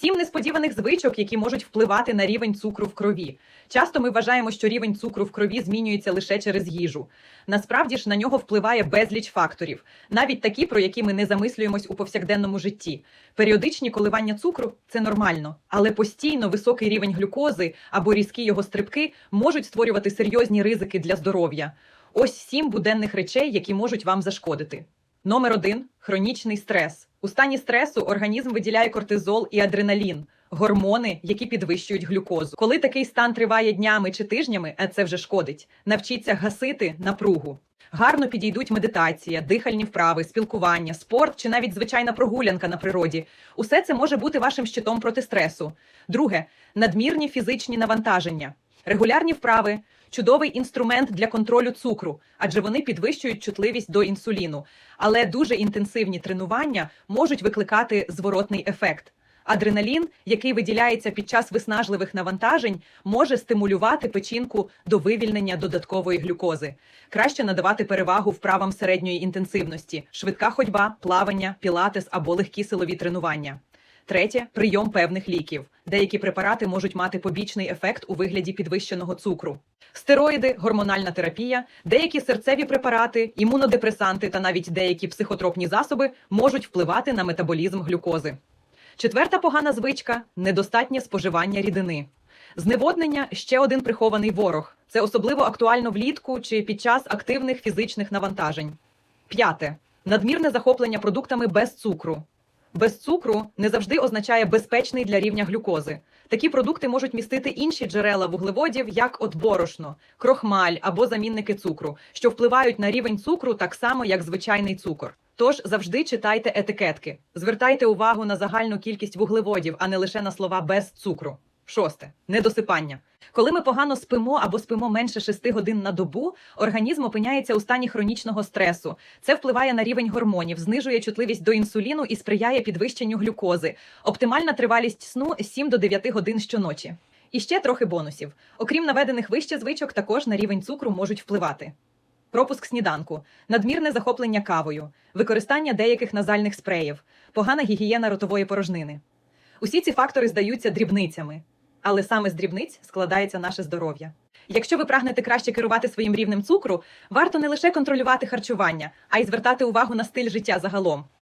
Сім несподіваних звичок, які можуть впливати на рівень цукру в крові. Часто ми вважаємо, що рівень цукру в крові змінюється лише через їжу. Насправді ж на нього впливає безліч факторів, навіть такі, про які ми не замислюємось у повсякденному житті. Періодичні коливання цукру це нормально, але постійно високий рівень глюкози або різкі його стрибки можуть створювати серйозні ризики для здоров'я. Ось сім буденних речей, які можуть вам зашкодити. Номер один хронічний стрес. У стані стресу організм виділяє кортизол і адреналін, гормони, які підвищують глюкозу. Коли такий стан триває днями чи тижнями, а це вже шкодить. Навчіться гасити напругу. Гарно підійдуть медитація, дихальні вправи, спілкування, спорт чи навіть звичайна прогулянка на природі. Усе це може бути вашим щитом проти стресу. Друге надмірні фізичні навантаження. Регулярні вправи чудовий інструмент для контролю цукру, адже вони підвищують чутливість до інсуліну. Але дуже інтенсивні тренування можуть викликати зворотний ефект. Адреналін, який виділяється під час виснажливих навантажень, може стимулювати печінку до вивільнення додаткової глюкози. Краще надавати перевагу вправам середньої інтенсивності: швидка ходьба, плавання, пілатес або легкі силові тренування. Третє прийом певних ліків. Деякі препарати можуть мати побічний ефект у вигляді підвищеного цукру. Стероїди, гормональна терапія, деякі серцеві препарати, імунодепресанти та навіть деякі психотропні засоби можуть впливати на метаболізм глюкози. Четверта погана звичка недостатнє споживання рідини. Зневоднення ще один прихований ворог. Це особливо актуально влітку чи під час активних фізичних навантажень. П'яте надмірне захоплення продуктами без цукру. Без цукру не завжди означає безпечний для рівня глюкози. Такі продукти можуть містити інші джерела вуглеводів, як от борошно, крохмаль або замінники цукру, що впливають на рівень цукру так само, як звичайний цукор. Тож завжди читайте етикетки, звертайте увагу на загальну кількість вуглеводів, а не лише на слова без цукру. Шосте недосипання. Коли ми погано спимо або спимо менше 6 годин на добу, організм опиняється у стані хронічного стресу. Це впливає на рівень гормонів, знижує чутливість до інсуліну і сприяє підвищенню глюкози. Оптимальна тривалість сну 7 до 9 годин щоночі. І ще трохи бонусів. Окрім наведених вище звичок, також на рівень цукру можуть впливати. Пропуск сніданку, надмірне захоплення кавою, використання деяких назальних спреїв, погана гігієна ротової порожнини. Усі ці фактори здаються дрібницями, але саме з дрібниць складається наше здоров'я. Якщо ви прагнете краще керувати своїм рівнем цукру, варто не лише контролювати харчування, а й звертати увагу на стиль життя загалом.